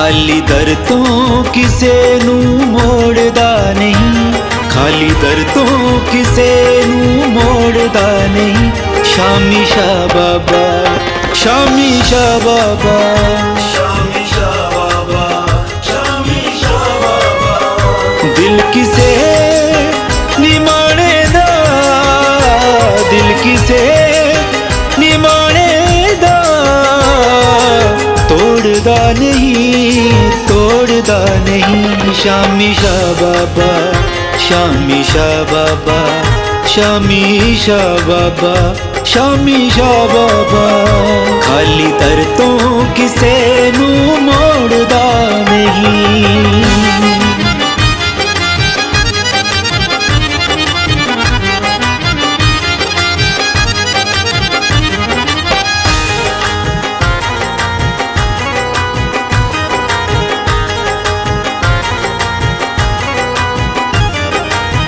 ਖਾਲੀ ਦਰ ਤੋਂ ਕਿਸੇ ਨੂੰ ਮੋੜਦਾ ਨਹੀਂ ਖਾਲੀ ਦਰ ਤੋਂ ਕਿਸੇ ਨੂੰ ਮੋੜਦਾ ਨਹੀਂ ਸ਼ਾਮੀ ਸ਼ਾ ਬਾਬਾ ਸ਼ਾਮੀ ਸ਼ਾ ਬਾਬਾ ਸ਼ਾਮੀ ਸ਼ਾ ਬਾਬਾ ਸ਼ਾਮੀ ਸ਼ਾ ਬਾਬਾ ਦਿਲ ਕਿਸੇ ਨਹੀਂ, ਤੋੜਦਾ ਨਹੀਂ। ਸ਼ਾਮੀ ਸ਼ਾ ਬਾਬਾ ਸ਼ਾਮੀ ਸ਼ਾ ਬਾਬਾ ਸ਼ਾਮੀ ਸ਼ਾ ਬਾਬਾ ਸ਼ਾਮੀ ਸ਼ਾ ਬਾਬਾ ਖਾਲੀ ਤਰ ਤੋਂ ਕਿਸੇ ਨੂੰ ਮੋੜਦਾ ਨਹੀਂ।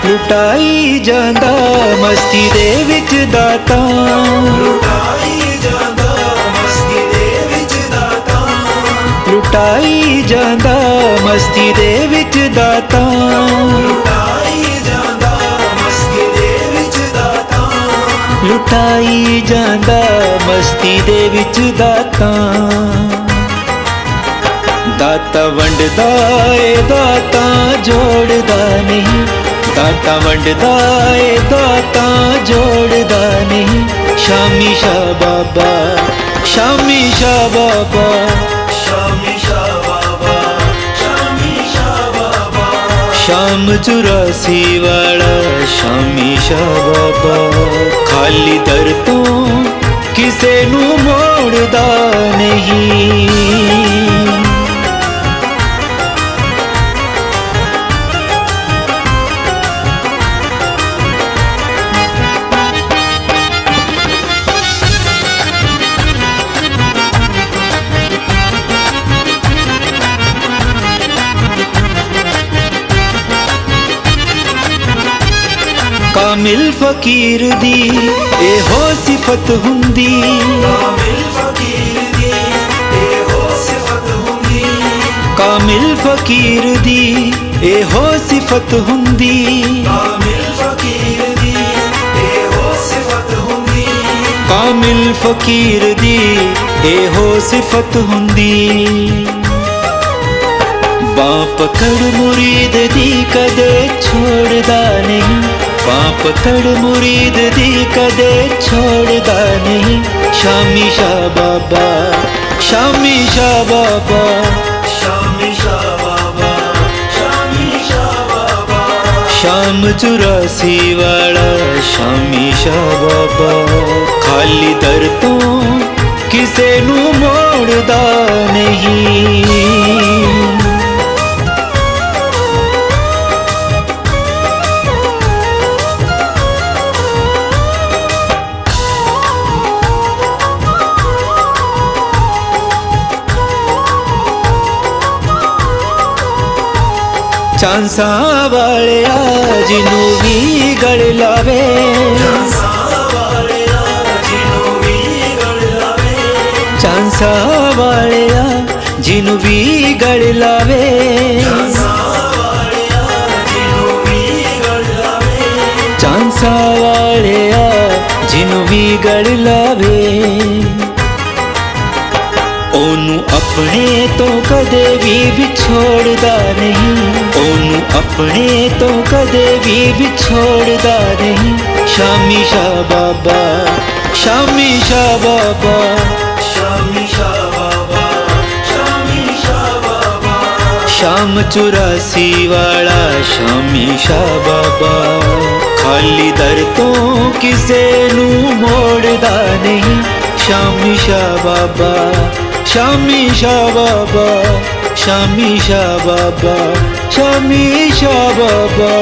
ਲੁਟਾਈ ਜਾਂਦਾ ਮਸਤੀ ਦੇ ਵਿੱਚ ਦਾਤਾ। ਲੁਟਾਈ ਜਾਂਦਾ ਮਸਤੀ ਦੇ ਵਿੱਚ ਦਾਤਾ। ਲੁਟਾਈ ਜਾਂਦਾ ਮਸਤੀ ਦੇ ਵਿੱਚ ਦਾਤਾ। ਲੁਟਾਈ ਜਾਂਦਾ ਮਸਤੀ ਦੇ ਵਿੱਚ ਦਾਤਾ। ਲੁਟਾਈ ਜਾਂਦਾ ਮਸਤੀ ਦੇ ਵਿੱਚ ਦਾਤਾ। ਦਾਤਾ ਵੰਡਦਾ ਏ ਦਾਤਾ ਜੋੜਦਾ ਨਹੀਂ। ਦਾਤਾ ਵੰਡਦਾ ਏ ਦਾਤਾ ਜੋੜਦਾ ਨਹੀਂ। ਸ਼ਾਮੀ ਸ਼ਾ ਬਾਬਾ ਸ਼ਾਮੀ ਸ਼ਾ ਬਾਬਾ। ਸ਼ਾਮੀ ਸ਼ਾ ਬਾਬਾ ਸ਼ਾਮੀ ਸ਼ਾ ਬਾਬਾ। ਸ਼ਾਮ ਚੁਰਾਸੀ ਵਾਲਾ ਸ਼ਾਮੀ ਸ਼ਾ ਬਾਬਾ। ਖਾਲੀ ਦਰ ਤੋਂ ਕਿਸੇ ਨੂੰ ਮੋੜਦਾ ਨਹੀਂ। ਕਾਮਿਲ ਫਕੀਰ ਦੀ ਇਹੋ ਸਿਫਤ ਹੁੰਦੀ। ਕਾਮਿਲ ਫਕੀਰ ਦੀ ਇਹੋ ਸਿਫਤ ਹੁੰਦੀ। ਕਾਮਿਲ ਫਕੀਰ ਦੀ ਇਹੋ ਸਿਫਤ ਹੁੰਦੀ। ਕਾਮਿਲ ਫਕੀਰ ਦੀ ਇਹੋ ਸਿਫਤ ਹੁੰਦੀ। ਕਾਮਿਲ ਫਕੀਰ ਦੀ ਇਹੋ ਸਿਫਤ ਹੁੰਦੀ। ਬਾਹ ਪਕੜ ਮੁਰੀਦ ਦੀ ਕਦੇ ਛੋੜਦਾ ਨਹੀਂ। ਬਾਹ ਪਕੜ ਮੁਰੀਦ ਦੀ ਕਦੇ ਛੋੜਦਾ ਨਹੀਂ। ਸ਼ਾਮੀ ਸ਼ਾ ਬਾਬਾ ਸ਼ਾਮੀ ਸ਼ਾ ਬਾਬਾ। ਸ਼ਾਮੀ ਸ਼ਾ ਬਾਬਾ ਸ਼ਾਮੀ ਸ਼ਾ ਬਾਬਾ। ਸ਼ਾਮ ਚੁਰਾਸੀ ਵਾਲਾ ਸ਼ਾਮੀ ਸ਼ਾ ਬਾਬਾ। ਖਾਲੀ ਦਰ ਤੋਂ ਕਿਸੇ ਨੂੰ ਮੋੜਦਾ ਨਹੀਂ। ਚਾਂਸਾਂ ਵਾਲਿਆ ਜਿਹਨੂੰ ਵੀ ਗੜ ਲਾਵੇ। ਚਾਂਸਾਂ ਵਾਲਿਆ ਜਿਹਨੂੰ ਵੀ ਗੜ ਲਾਵੇ। ਚਾਂਸਾਂ ਵਾਲਿਆ ਜਿਹਨੂੰ ਵੀ ਗੜ ਲਾਵੇ। ਆਪਣੇ ਤੋਂ ਕਦੇ ਵੀ ਵਿਛੋੜਦਾ ਨਹੀਂ। ਉਹਨੂੰ ਆਪਣੇ ਤੋਂ ਕਦੇ ਵੀ ਵਿਛੋੜਦਾ ਨਹੀਂ। ਸ਼ਾਮੀ ਸ਼ਾ ਬਾਬਾ ਸ਼ਾਮੀ ਸ਼ਾ ਬਾਬਾ। ਸ਼ਾਮੀ ਸ਼ਾ ਬਾਬਾ ਸ਼ਾਮੀ ਸ਼ਾ ਬਾਬਾ। ਸ਼ਾਮ ਚੁਰਾਸੀ ਵਾਲਾ ਸ਼ਾਮੀ ਸ਼ਾ ਬਾਬਾ। ਖਾਲੀ ਦਰ ਤੋਂ ਕਿਸੇ ਨੂੰ ਮੋੜਦਾ ਨਹੀਂ। ਸ਼ਾਮੀ ਸ਼ਾ ਬਾਬਾ স্বামী বাবা স্বামী বাবা স্বামী বাবা।